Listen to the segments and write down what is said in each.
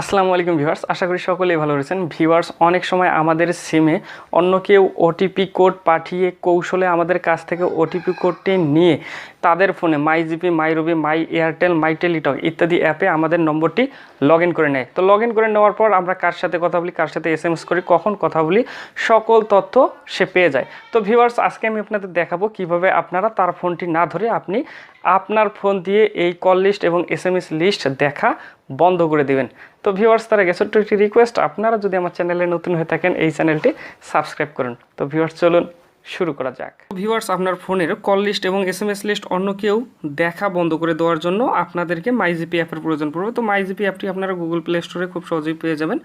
আসসালামু আলাইকুম ভিউয়ার্স, আশা করি সকলেই ভালো রয়েছেন। ভিউয়ার্স, অনেক সময় আমাদের সিমে অন্য কেউ ওটিপি কোড পাঠিয়ে কৌশলে আমাদের কাছ থেকে ওটিপি কোডটি নিয়ে তাদের ফোনে my GP my Robi my Airtel my Teletalk ইত্যাদি অ্যাপে আমাদের নম্বরটি লগ করে নেয়। তো লগ করে নেওয়ার পর আমরা কার সাথে কথা বলি, কার সাথে এস এম এস করি, কখন কথা বলি, সকল তথ্য সে পেয়ে যায়। তো ভিউয়ার্স, আজকে আমি আপনাদের দেখাবো কীভাবে আপনারা তার ফোনটি না ধরে আপনি আপনার ফোন দিয়ে এই কল লিস্ট এবং এস এম এস লিস্ট দেখা বন্ধ করে দিবেন। তো ভিউয়ার্স তার আগে ছোট্ট একটি রিকোয়েস্ট আপনারা যদি আমার চ্যানেলে নতুন হয়ে থাকেন, এই চ্যানেলটি সাবস্ক্রাইব করুন। তো ভিউয়ার্স চলুন শুরু করা যাক। ভিউয়ার্স আপনার ফোনের কল লিস্ট এবং এস এম এস লিস্ট অন্য কেউ দেখা বন্ধ করে দেওয়ার জন্য আপনাদেরকে মাইজিপি অ্যাপের প্রয়োজন পড়বে। তো মাইজিপি অ্যাপটি আপনারা গুগল প্লে স্টোরে খুব সহজেই পেয়ে যাবেন।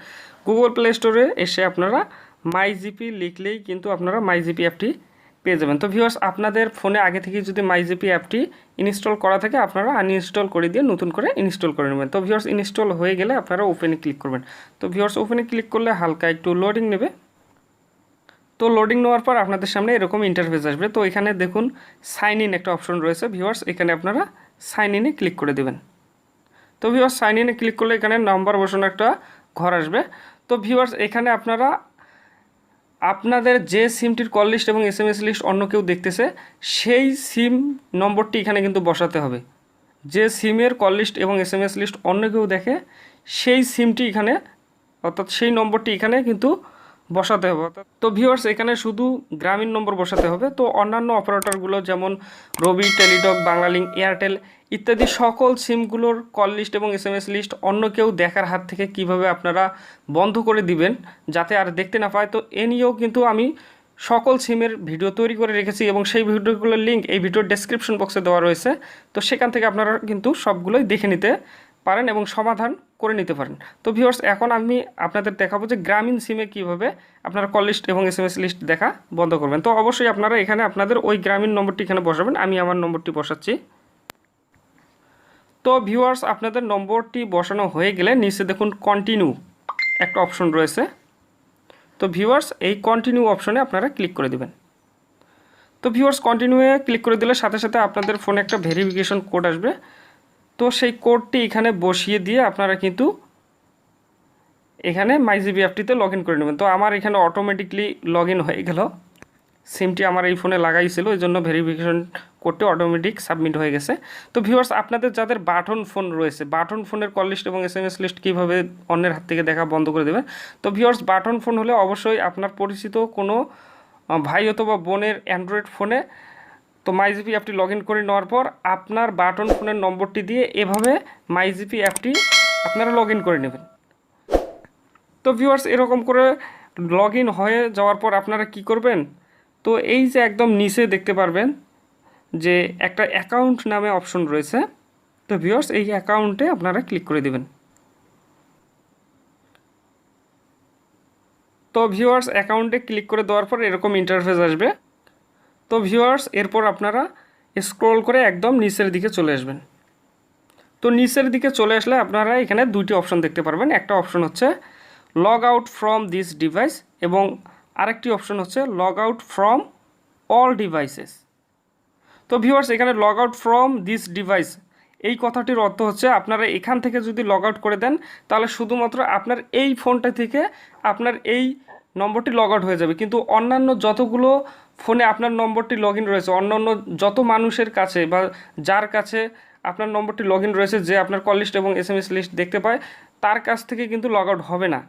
গুগল প্লে স্টোরে এসে আপনারা মাইজিপি লিখলেই কিন্তু আপনারা মাইজিপি অ্যাপটি পেয়ে যাবেন। তো ভিউয়ার্স আপনাদের ফোনে আগে থেকে যদি মাইজিপি অ্যাপটি ইনস্টল করা থাকে, আপনারা আনইনস্টল করে দিয়ে নতুন করে ইনস্টল করে নেবেন। তো ভিউয়ার্স ইনস্টল হয়ে গেলে আপনারা ওপেনে ক্লিক করবেন। তো ভিউয়ার্স ওপেনে ক্লিক করলে হালকা একটু লোডিং নেবে। তো লোডিং নেওয়ার পর আপনাদের সামনে এরকম ইন্টারফেস আসবে। তো এখানে দেখুন সাইন ইন একটা অপশন রয়েছে। ভিউয়ার্স এখানে আপনারা সাইন ইনে ক্লিক করে দেবেন। তো ভিউয়ার্স সাইন ইনে ক্লিক করলে এখানে নাম্বার বসানো একটা ঘর আসবে। তো ভিউয়ার্স এখানে আপনারা আপনাদের যে সিমটির কল লিস্ট এবং এস এম এস লিস্ট অন্য কেউ দেখতেছে, সেই সিম নম্বরটি এখানে কিন্তু বসাতে হবে। যে সিমের কল লিস্ট এবং এস এম এস লিস্ট অন্য কেউ দেখে, সেই সিমটি এখানে, অর্থাৎ সেই নম্বরটি এখানে কিন্তু বসাতে হবে। তো ভিউয়ার্স এখানে শুধু গ্রামীণ নম্বর বসাতে হবে। তো অন্যান্য অপারেটরগুলো যেমন রবি, টেলিটক বাংলালিঙ্ক এয়ারটেল ইত্যাদি সকল সিমগুলোর কল লিস্ট এবং এস এম এস লিস্ট অন্য কেউ দেখার হাত থেকে কীভাবে আপনারা বন্ধ করে দিবেন যাতে আর দেখতে না পায়। তো এ নিয়েও কিন্তু আমি সকল সিমের ভিডিও তৈরি করে রেখেছি এবং সেই ভিডিওগুলোর লিঙ্ক এই ভিডিওর ডেসক্রিপশন বক্সে দেওয়া রয়েছে। তো সেখান থেকে আপনারা কিন্তু সবগুলোই দেখে নিতে পারেন এবং সমাধান করে নিতে পারেন। তো ভিউয়ার্স এখন আমি আপনাদের দেখাবো যে গ্রামীণ সিমে কীভাবে আপনারা কল লিস্ট এবং এস লিস্ট দেখা বন্ধ করবেন। তো অবশ্যই আপনারা এখানে আপনাদের ওই গ্রামীণ নম্বরটি এখানে বসাবেন, আমি আমার নম্বরটি বসাচ্ছি। তো ভিউয়ার্স আপনাদের নম্বরটি বসানো হয়ে গেলে নিচে দেখুন কন্টিনিউ একটা অপশন রয়েছে। তো ভিউয়ার্স এই কন্টিনিউ অপশনে আপনারা ক্লিক করে দেবেন। তো ভিউয়ার্স কন্টিনিউয়ে ক্লিক করে দিলে সাথে সাথে আপনাদের ফোনে একটা ভেরিফিকেশন কোড আসবে। তো সেই কোডটি এখানে বসিয়ে দিয়ে আপনারা কিন্তু এখানে মাইজিবি অ্যাপটিতে লগ ইন করে নেবেন। তো আমার এখানে অটোমেটিকলি লগ ইন হয়ে গেল। সিমটি আমার এই ফোনে লাগাইছিল এই জন্য ভেরিফিকেশন করতে অটোমেটিক সাবমিট হয়ে গেছে। তো ভিউয়ার্স আপনাদের যাদের বাটন ফোন রয়েছে বাটন ফোনের কল লিস্ট এবং এস এম এস লিস্ট কীভাবে অন্যের হাত থেকে দেখা বন্ধ করে দেবেন? তো ভিউয়ার্স বাটন ফোন হলে অবশ্যই আপনার পরিচিত কোনো ভাই অথবা বোনের অ্যান্ড্রয়েড ফোনে তো মাইজিপি অ্যাপটি লগ করে নেওয়ার পর আপনার বাটন ফোনের নম্বরটি দিয়ে এভাবে মাইজিপি অ্যাপটি আপনারা লগ করে নেবেন। তো ভিউয়ার্স এরকম করে লগ হয়ে যাওয়ার পর আপনারা কি করবেন? তো এই যে একদম নিচে দেখতে পারবেন যে একটা অ্যাকাউন্ট নামে অপশন রয়েছে। তো ভিউয়ার্স এই অ্যাকাউন্টে আপনারা ক্লিক করে দেবেন। তো ভিউয়ার্স অ্যাকাউন্টে ক্লিক করে দেওয়ার পর এরকম ইন্টারফেস আসবে। তো ভিউয়ার্স, এরপর আপনারা স্ক্রল করে একদম নিচের দিকে চলে আসবেন। তো নিচের দিকে চলে আসলে আপনারা এখানে দুইটি অপশন দেখতে পারবেন। একটা অপশন হচ্ছে log out from this device এবং আরেকটি অপশন হচ্ছে log out from all devices তো ভিউয়ার্স, এখানে log out from this device এই কথাটির অর্থ হচ্ছে আপনারা এখান থেকে যদি লগ আউট করে দেন, তাহলে শুধুমাত্র আপনার এই ফোনটা থেকে আপনার এই নম্বরটি লগ আউট হয়ে যাবে। কিন্তু অন্যান্য যতগুলো ফোনে আপনার নম্বরটি লগ ইন রয়েছে, অন্যান্য যত মানুষের কাছে বা যার কাছে আপনার নম্বরটি লগ ইন রয়েছে, যে আপনার কল লিস্ট এবং এস এম এস লিস্ট দেখতে পায়, তার কাছ থেকে কিন্তু লগ আউট হবে না।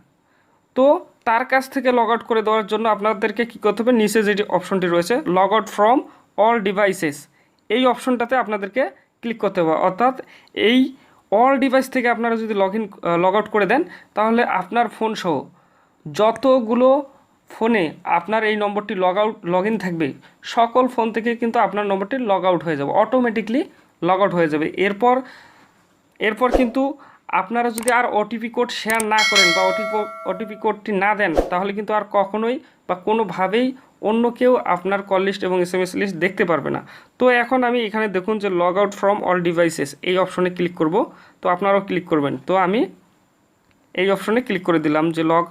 তো তার কাছ থেকে লগ আউট করে দেওয়ার জন্য আপনাদেরকে কী করতে হবে? নিচে যে অপশনটি রয়েছে log out from all devices এই অপশনটাতে আপনাদেরকে ক্লিক করতে হবে। অর্থাৎ এই অল ডিভাইস থেকে আপনারা যদি লগ ইন লগ আউট করে দেন, তাহলে আপনার ফোন সহ যতগুলো ফোনে আপনার এই নম্বরটি লগ আউট, লগ ইন থাকবে, সকল ফোন থেকে কিন্তু আপনার নম্বরটি লগ আউট হয়ে যাবে অটোমেটিকলি লগ আউট হয়ে যাবে। এরপর এরপর কিন্তু আপনারা যদি আর ওটিপি কোড শেয়ার না করেন বা ওটিপি ওটিপি কোডটি না দেন, তাহলে কিন্তু আর কখনোই বা কোনোভাবেই অন্য কেউ আপনার কল লিস্ট এবং এস এম এস লিস্ট দেখতে পারবে না। তো এখন আমি এখানে দেখুন যে log out from all devices এই অপশনে ক্লিক করব। তো আপনারাও ক্লিক করবেন। তো আমি এই অপশনে ক্লিক করে দিলাম যে log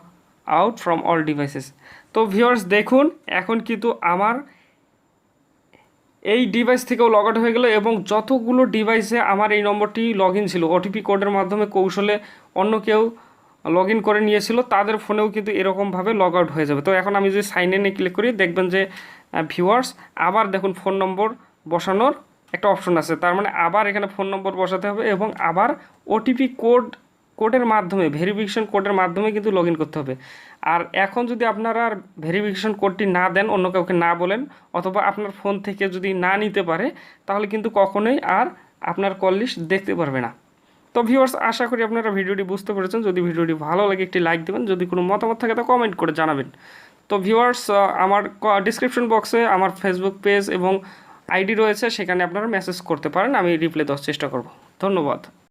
out from all devices তো ভিউয়ার্স দেখুন, এখন কিন্তু আমার এই ডিভাইস থেকেও লগ আউট হয়ে গেলো এবং যতগুলো ডিভাইসে আমার এই নম্বরটি লগ ছিল ওটিপি কোডের মাধ্যমে কৌশলে অন্য কেউ লগ ইন করে নিয়েছিল, তাদের ফোনেও কিন্তু এরকমভাবে লগ আউট হয়ে যাবে। তো এখন আমি যদি সাইন ইনে ক্লিক করি, দেখবেন যে ভিউয়ার্স আবার দেখুন ফোন নম্বর বসানোর একটা অপশন আছে। তার মানে আবার এখানে ফোন নম্বর বসাতে হবে এবং আবার ওটিপি কোড কোডের মাধ্যমে ভেরিফিকেশন কোডের মাধ্যমে কিন্তু লগ করতে হবে। আর এখন যদি আপনারা আর ভেরিফিকেশন কোডটি না দেন, অন্য কাউকে না বলেন, অথবা আপনার ফোন থেকে যদি না নিতে পারে, তাহলে কিন্তু কখনোই আর আপনার কল লিস্ট দেখতে পারবে না। তো ভিউয়ার্স আশা করি আপনারা ভিডিওটি বুঝতে পেরেছেন। যদি ভিডিওটি ভালো লাগে, একটি লাইক দেবেন। যদি কোনো মতামত থাকে, তো কমেন্ট করে জানাবেন। তো ভিউয়ার্স আমার ডিসক্রিপশন বক্সে আমার ফেসবুক পেজ এবং আইডি রয়েছে, সেখানে আপনারা মেসেজ করতে পারেন। আমি রিপ্লাই দেওয়ার চেষ্টা করব। ধন্যবাদ।